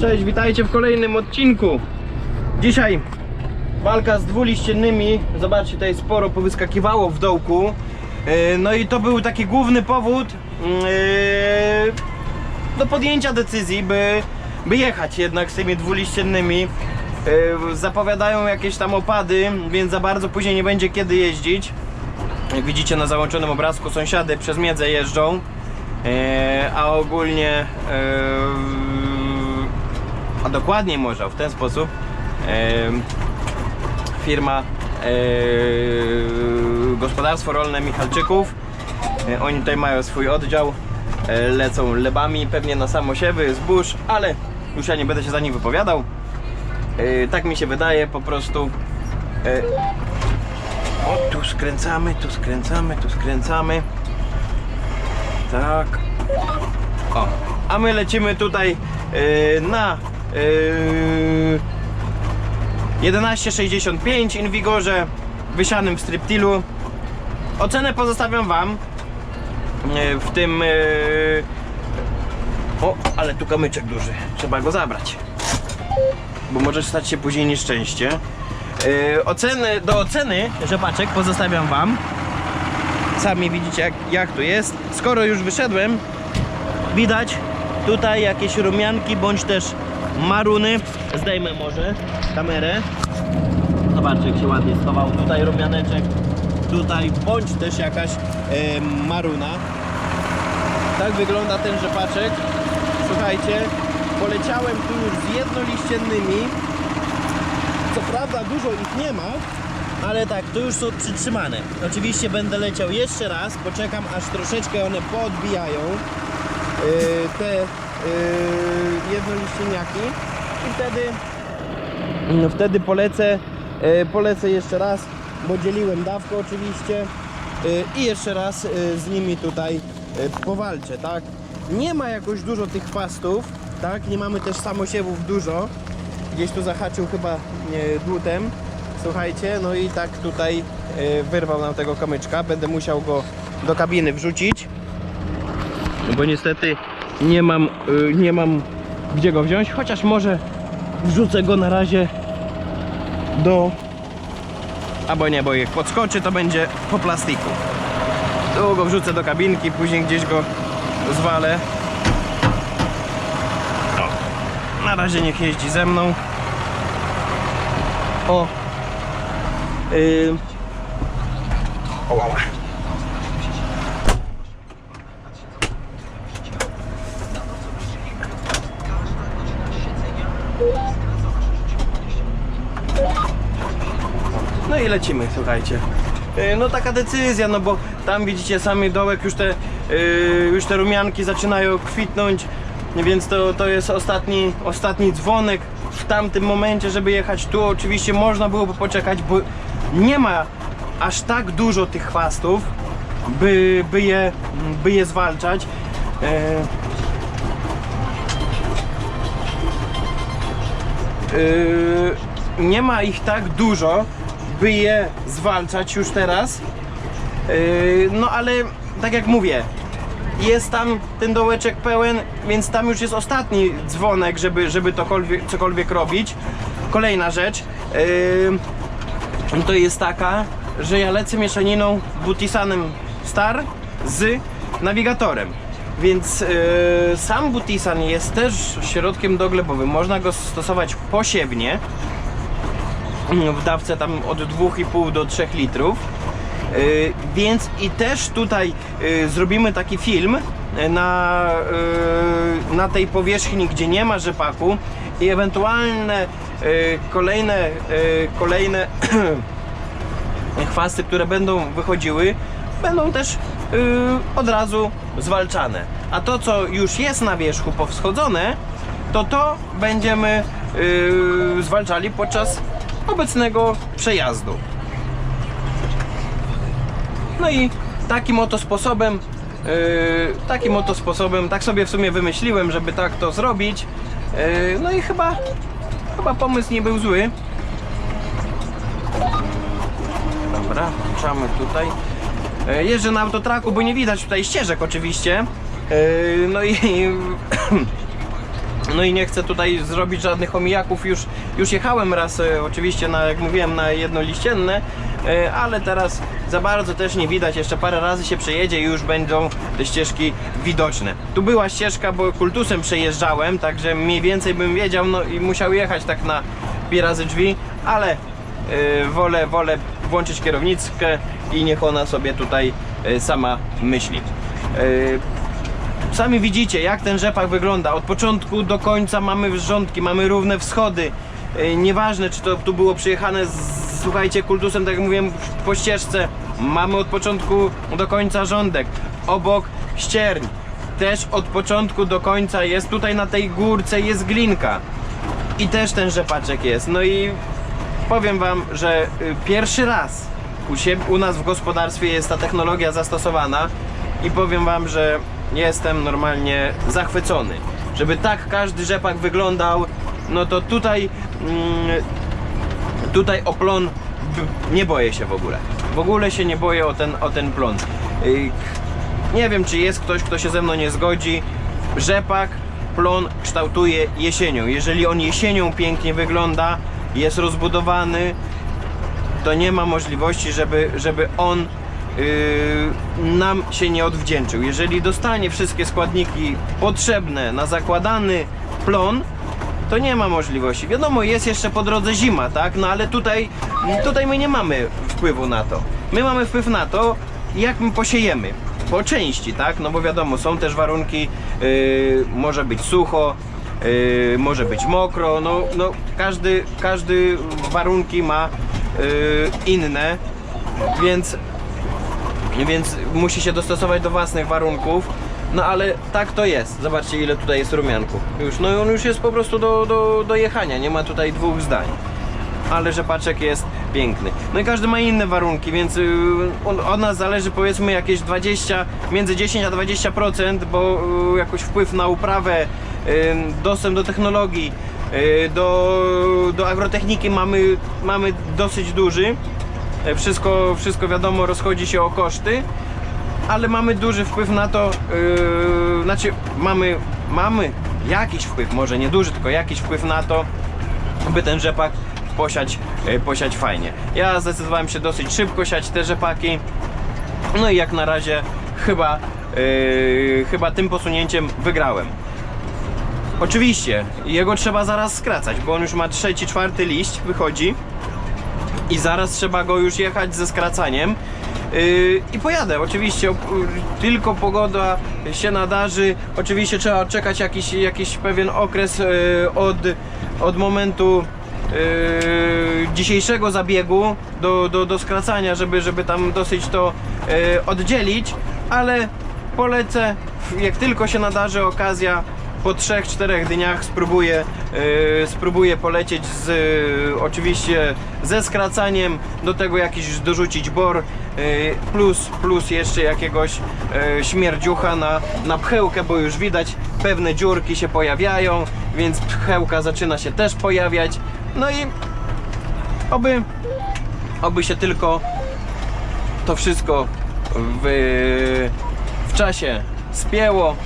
Cześć, witajcie w kolejnym odcinku. Dzisiaj walka z dwuliściennymi. Zobaczcie, tutaj sporo powyskakiwało w dołku. Yy, No i to był taki główny powód yy, do podjęcia decyzji, by, by jechać jednak z tymi dwuliściennymi. Yy, Zapowiadają jakieś tam opady, więc za bardzo później nie będzie kiedy jeździć. Jak widzicie na załączonym obrazku, sąsiady przez miedzę jeżdżą. E, a ogólnie, e, a dokładniej może w ten sposób, e, firma e, Gospodarstwo Rolne Michalczyków, e, oni tutaj mają swój oddział, e, lecą lebami pewnie na samosiewy, zbóż, ale już ja nie będę się za nich wypowiadał. E, tak mi się wydaje po prostu. E, o, tu skręcamy, tu skręcamy, tu skręcamy. Tak. O, a my lecimy tutaj yy, na yy, 11,65 Invigorze wysianym w Striptilu. Ocenę pozostawiam Wam. Yy, w tym. Yy... O, ale tu kamyczek duży. Trzeba go zabrać. Bo może stać się później nieszczęście. Yy, oceny, do oceny rzepaczek pozostawiam Wam. Sami widzicie jak, jak tu jest. Skoro już wyszedłem, widać tutaj jakieś rumianki bądź też maruny. Zdejmę może kamerę. Zobaczcie jak się ładnie schował. Tutaj rumianeczek, tutaj bądź też jakaś maruna. Tak wygląda ten rzepaczek. Słuchajcie, poleciałem tu już z jednoliściennymi. Co prawda dużo ich nie ma, ale tak, to już są przytrzymane. Oczywiście będę leciał jeszcze raz, poczekam aż troszeczkę one poodbijają yy, te yy, jednoliścieniaki i wtedy no, wtedy polecę yy, polecę jeszcze raz, bo dzieliłem dawkę oczywiście i jeszcze raz z nimi tutaj powalczę, tak? Nie ma jakoś dużo tych chwastów, tak? Nie mamy też samosiewów dużo. Gdzieś tu zahaczył chyba dłutem. Słuchajcie, no i tak tutaj wyrwał nam tego kamyczka. Będę musiał go do kabiny wrzucić. Bo niestety nie mam, y, nie mam gdzie go wziąć. Chociaż może wrzucę go na razie do... Albo nie, bo jak podskoczy to będzie po plastiku. Tu go wrzucę do kabinki, później gdzieś go zwalę. O, na razie niech jeździ ze mną. O. Yy. O, o, o. No i lecimy, słuchajcie. Yy, No taka decyzja, no bo tam widzicie sami dołek już te, yy, już te rumianki zaczynają kwitnąć, więc to, to jest ostatni, ostatni dzwonek w tamtym momencie, żeby jechać tu. Oczywiście można byłoby poczekać, bo nie ma aż tak dużo tych chwastów, by, by, je, by je zwalczać. Yy, nie ma ich tak dużo, by je zwalczać już teraz. Yy, no ale tak jak mówię, jest tam ten dołeczek pełen, więc tam już jest ostatni dzwonek, żeby, żeby tokolwiek, cokolwiek robić. Kolejna rzecz yy, to jest taka, że ja lecę mieszaniną Butisanem Star z nawigatorem. Więc yy, sam Butisan jest też środkiem doglebowym. Można go stosować posiewnie w dawce tam od 2,5 do 3 litrów. Yy, więc i też tutaj yy, zrobimy taki film na, yy, na tej powierzchni, gdzie nie ma rzepaku i ewentualne kolejne, kolejne chwasty, które będą wychodziły, będą też od razu zwalczane. A to, co już jest na wierzchu powschodzone, to to będziemy zwalczali podczas obecnego przejazdu. No i takim oto sposobem, yy, takim oto sposobem, tak sobie w sumie wymyśliłem, żeby tak to zrobić. Yy, no i chyba, chyba pomysł nie był zły. Dobra, włączamy tutaj. E, Jeżdżę na autotraku, bo nie widać tutaj ścieżek oczywiście. E, No i No i nie chcę tutaj zrobić żadnych omijaków. Już, już jechałem raz, e, oczywiście, na, jak mówiłem, na jedno liścienne, e, ale teraz za bardzo też nie widać. Jeszcze parę razy się przejedzie i już będą te ścieżki widoczne. Tu była ścieżka, bo kultusem przejeżdżałem, także mniej więcej bym wiedział, no i musiał jechać tak na pi razy drzwi, ale e, wolę, wolę włączyć kierownickę i niech ona sobie tutaj e, sama myśli. Sami widzicie, jak ten rzepak wygląda. Od początku do końca mamy wrzątki, mamy równe wschody. Yy, Nieważne, czy to tu było przyjechane z, słuchajcie, kultusem, tak jak mówiłem, po ścieżce. Mamy od początku do końca rządek. Obok ścierń. Też od początku do końca jest tutaj na tej górce jest glinka. I też ten rzepaczek jest. No i powiem wam, że y, pierwszy raz u, siebie, u nas w gospodarstwie jest ta technologia zastosowana i powiem wam, że jestem normalnie zachwycony. Żeby tak każdy rzepak wyglądał, no to tutaj mm, tutaj o plon nie boję się w ogóle. W ogóle się nie boję o ten, o ten plon. Nie wiem, czy jest ktoś, kto się ze mną nie zgodzi. Rzepak plon kształtuje jesienią. Jeżeli on jesienią pięknie wygląda, jest rozbudowany, to nie ma możliwości, żeby, żeby on nam się nie odwdzięczył. Jeżeli dostanie wszystkie składniki potrzebne na zakładany plon, to nie ma możliwości. Wiadomo, jest jeszcze po drodze zima, tak? No ale tutaj, tutaj my nie mamy wpływu na to. My mamy wpływ na to, jak my posiejemy. Po części, tak? No bo wiadomo, są też warunki, yy, może być sucho, yy, może być mokro, no, no każdy, każdy warunki ma yy, inne, więc więc musi się dostosować do własnych warunków. No ale tak to jest. Zobaczcie ile tutaj jest rumianku. Już, no on już jest po prostu do, do, do jechania, nie ma tutaj dwóch zdań. Ale rzepaczek jest piękny. No i każdy ma inne warunki, więc on- od nas zależy powiedzmy jakieś 20, między 10 a 20%, bo yy, jakoś wpływ na uprawę, dostęp do technologii, yy, do, do agrotechniki mamy, mamy dosyć duży. E, Wszystko, wszystko wiadomo, rozchodzi się o koszty, ale mamy duży wpływ na to, yy, znaczy mamy, mamy jakiś wpływ, może nie duży, tylko jakiś wpływ na to, by ten rzepak posiać, yy, posiać fajnie. Ja zdecydowałem się dosyć szybko siać te rzepaki, no i jak na razie chyba, yy, chyba tym posunięciem wygrałem. Oczywiście, jego trzeba zaraz skracać, bo on już ma trzeci, czwarty liść, wychodzi i zaraz trzeba go już jechać ze skracaniem. Yy, I pojadę, oczywiście, tylko pogoda się nadarzy. Oczywiście trzeba czekać jakiś, jakiś pewien okres yy, od, od momentu yy, dzisiejszego zabiegu do, do, do skracania, żeby, żeby tam dosyć to yy, oddzielić, ale polecę, jak tylko się nadarzy okazja, po 3-4 dniach spróbuję, yy, spróbuję polecieć z yy, oczywiście ze skracaniem, do tego jakiś dorzucić bor, yy, plus, plus jeszcze jakiegoś yy, śmierdziucha na, na pchełkę, bo już widać pewne dziurki się pojawiają, więc pchełka zaczyna się też pojawiać. No i oby, oby się tylko to wszystko w, w czasie spięło.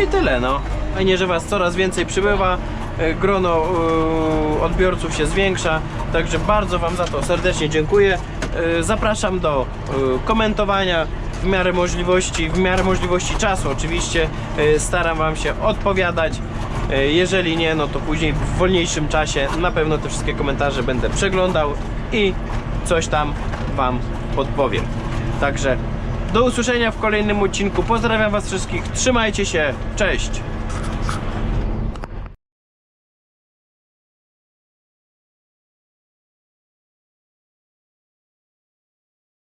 I tyle no. Fajnie, że Was coraz więcej przybywa. e, Grono e, odbiorców się zwiększa. Także bardzo Wam za to serdecznie dziękuję. E, Zapraszam do komentowania w miarę możliwości, w miarę możliwości czasu oczywiście staram Wam się odpowiadać. Jeżeli nie, no to później w wolniejszym czasie na pewno te wszystkie komentarze będę przeglądał i coś tam Wam podpowiem. Także do usłyszenia w kolejnym odcinku. Pozdrawiam Was wszystkich. Trzymajcie się. Cześć.